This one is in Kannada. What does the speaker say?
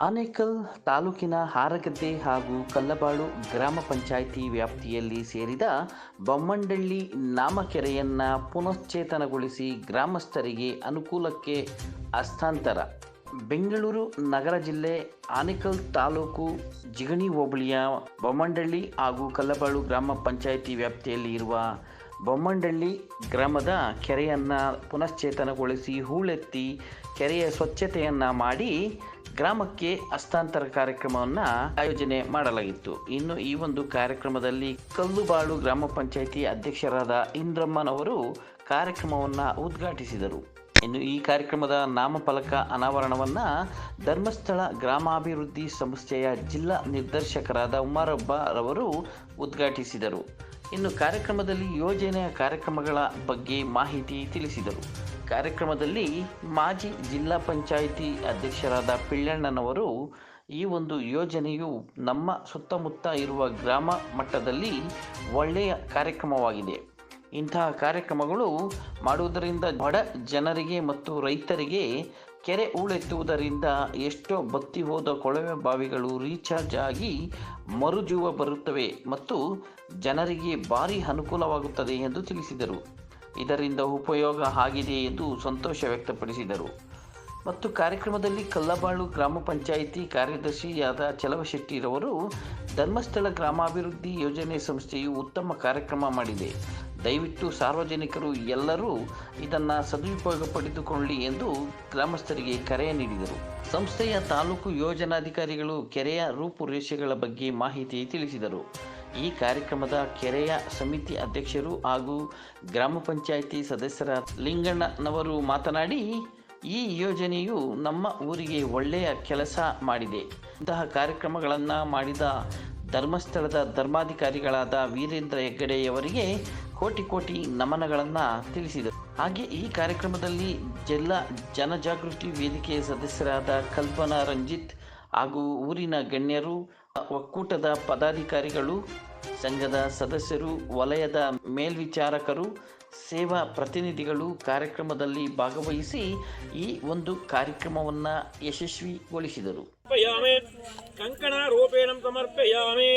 ಆನೇಕಲ್ ತಾಲೂಕಿನ ಹಾರಗದ್ದೆ ಹಾಗೂ ಕಲ್ಲಬಾಳು ಗ್ರಾಮ ಪಂಚಾಯಿತಿ ವ್ಯಾಪ್ತಿಯಲ್ಲಿ ಸೇರಿದ ಬೊಮ್ಮಂಡಳ್ಳಿ ನಾಮಕೆರೆಯನ್ನು ಪುನಶ್ಚೇತನಗೊಳಿಸಿ ಗ್ರಾಮಸ್ಥರಿಗೆ ಅನುಕೂಲಕ್ಕೆ ಹಸ್ತಾಂತರ. ಬೆಂಗಳೂರು ನಗರ ಜಿಲ್ಲೆ ಆನೇಕಲ್ ತಾಲೂಕು ಜಿಗಣಿ ಹೋಬಳಿಯ ಬೊಮ್ಮಂಡಳ್ಳಿ ಹಾಗೂ ಕಲ್ಲಬಾಳು ಗ್ರಾಮ ಪಂಚಾಯಿತಿ ವ್ಯಾಪ್ತಿಯಲ್ಲಿ ಇರುವ ಬೊಮ್ಮಂಡಳ್ಳಿ ಗ್ರಾಮದ ಕೆರೆಯನ್ನು ಪುನಶ್ಚೇತನಗೊಳಿಸಿ ಹೂಳೆತ್ತಿ ಕೆರೆಯ ಸ್ವಚ್ಛತೆಯನ್ನು ಮಾಡಿ ಗ್ರಾಮಕ್ಕೆ ಹಸ್ತಾಂತರ ಕಾರ್ಯಕ್ರಮವನ್ನು ಆಯೋಜನೆ ಮಾಡಲಾಗಿತ್ತು. ಇನ್ನು ಈ ಒಂದು ಕಾರ್ಯಕ್ರಮದಲ್ಲಿ ಕಲ್ಲುಬಾಳು ಗ್ರಾಮ ಪಂಚಾಯಿತಿ ಅಧ್ಯಕ್ಷರಾದ ಇಂದ್ರಮ್ಮನವರು ಕಾರ್ಯಕ್ರಮವನ್ನು ಉದ್ಘಾಟಿಸಿದರು. ಇನ್ನು ಈ ಕಾರ್ಯಕ್ರಮದ ನಾಮಫಲಕ ಅನಾವರಣವನ್ನು ಧರ್ಮಸ್ಥಳ ಗ್ರಾಮಾಭಿವೃದ್ಧಿ ಸಂಸ್ಥೆಯ ಜಿಲ್ಲಾ ನಿರ್ದೇಶಕರಾದ ಉಮರಬ್ಬರವರು ಉದ್ಘಾಟಿಸಿದರು. ಇನ್ನು ಕಾರ್ಯಕ್ರಮದಲ್ಲಿ ಯೋಜನೆಯ ಕಾರ್ಯಕ್ರಮಗಳ ಬಗ್ಗೆ ಮಾಹಿತಿ ತಿಳಿಸಿದರು. ಕಾರ್ಯಕ್ರಮದಲ್ಲಿ ಮಾಜಿ ಜಿಲ್ಲಾ ಪಂಚಾಯಿತಿ ಅಧ್ಯಕ್ಷರಾದ ಪಿಳ್ಳಣ್ಣನವರು ಈ ಒಂದು ಯೋಜನೆಯು ನಮ್ಮ ಸುತ್ತಮುತ್ತ ಇರುವ ಗ್ರಾಮ ಮಟ್ಟದಲ್ಲಿ ಒಳ್ಳೆಯ ಕಾರ್ಯಕ್ರಮವಾಗಿದೆ. ಇಂತಹ ಕಾರ್ಯಕ್ರಮಗಳು ಮಾಡುವುದರಿಂದ ಬಡ ಜನರಿಗೆ ಮತ್ತು ರೈತರಿಗೆ ಕೆರೆ ಉಳೆತ್ತುವುದರಿಂದ ಎಷ್ಟೋ ಬತ್ತಿ ಹೋದ ಕೊಳವೆ ಬಾವಿಗಳು ರೀಚಾರ್ಜ್ ಆಗಿ ಮರುಜೀವ ಬರುತ್ತವೆ ಮತ್ತು ಜನರಿಗೆ ಭಾರಿ ಅನುಕೂಲವಾಗುತ್ತದೆ ಎಂದು ತಿಳಿಸಿದರು. ಇದರಿಂದ ಉಪಯೋಗ ಆಗಿದೆ ಎಂದು ಸಂತೋಷ ವ್ಯಕ್ತಪಡಿಸಿದರು. ಮತ್ತು ಕಾರ್ಯಕ್ರಮದಲ್ಲಿ ಕಲ್ಲಬಾಳು ಗ್ರಾಮ ಪಂಚಾಯಿತಿ ಕಾರ್ಯದರ್ಶಿಯಾದ ಚಲವಶೆಟ್ಟಿರವರು ಧರ್ಮಸ್ಥಳ ಗ್ರಾಮಾಭಿವೃದ್ಧಿ ಯೋಜನೆ ಸಂಸ್ಥೆಯು ಉತ್ತಮ ಕಾರ್ಯಕ್ರಮ ಮಾಡಿದೆ. ದಯವಿಟ್ಟು ಸಾರ್ವಜನಿಕರು ಎಲ್ಲರೂ ಇದನ್ನು ಸದುಪಯೋಗ ಪಡೆದುಕೊಳ್ಳಿ ಎಂದು ಗ್ರಾಮಸ್ಥರಿಗೆ ಕರೆ ನೀಡಿದರು. ಸಂಸ್ಥೆಯ ತಾಲೂಕು ಯೋಜನಾಧಿಕಾರಿಗಳು ಕೆರೆಯ ರೂಪುರೇಷೆಗಳ ಬಗ್ಗೆ ಮಾಹಿತಿ ತಿಳಿಸಿದರು. ಈ ಕಾರ್ಯಕ್ರಮದ ಕೆರೆಯ ಸಮಿತಿ ಅಧ್ಯಕ್ಷರು ಹಾಗೂ ಗ್ರಾಮ ಪಂಚಾಯಿತಿ ಸದಸ್ಯರ ಲಿಂಗಣ್ಣನವರು ಮಾತನಾಡಿ, ಈ ಯೋಜನೆಯು ನಮ್ಮ ಊರಿಗೆ ಒಳ್ಳೆಯ ಕೆಲಸ ಮಾಡಿದೆ. ಇಂತಹ ಕಾರ್ಯಕ್ರಮಗಳನ್ನು ಮಾಡಿದ ಧರ್ಮಸ್ಥಳದ ಧರ್ಮಾಧಿಕಾರಿಗಳಾದ ವೀರೇಂದ್ರ ಹೆಗ್ಗಡೆಯವರಿಗೆ ಕೋಟಿ ಕೋಟಿ ನಮನಗಳನ್ನು ತಿಳಿಸಿದರು. ಹಾಗೆ ಈ ಕಾರ್ಯಕ್ರಮದಲ್ಲಿ ಜಿಲ್ಲಾ ಜನಜಾಗೃತಿ ವೇದಿಕೆಯ ಸದಸ್ಯರಾದ ಕಲ್ಪನಾ ರಂಜಿತ್ ಹಾಗೂ ಊರಿನ ಗಣ್ಯರು, ಒಕ್ಕೂಟದ ಪದಾಧಿಕಾರಿಗಳು, ಸಂಘದ ಸದಸ್ಯರು, ವಲಯದ ಮೇಲ್ವಿಚಾರಕರು, ಸೇವಾ ಪ್ರತಿನಿಧಿಗಳು ಕಾರ್ಯಕ್ರಮದಲ್ಲಿ ಭಾಗವಹಿಸಿ ಈ ಒಂದು ಕಾರ್ಯಕ್ರಮವನ್ನು ಯಶಸ್ವಿಗೊಳಿಸಿದರು. समर्पयामि कङ्कणारूपेणं समर्पयामि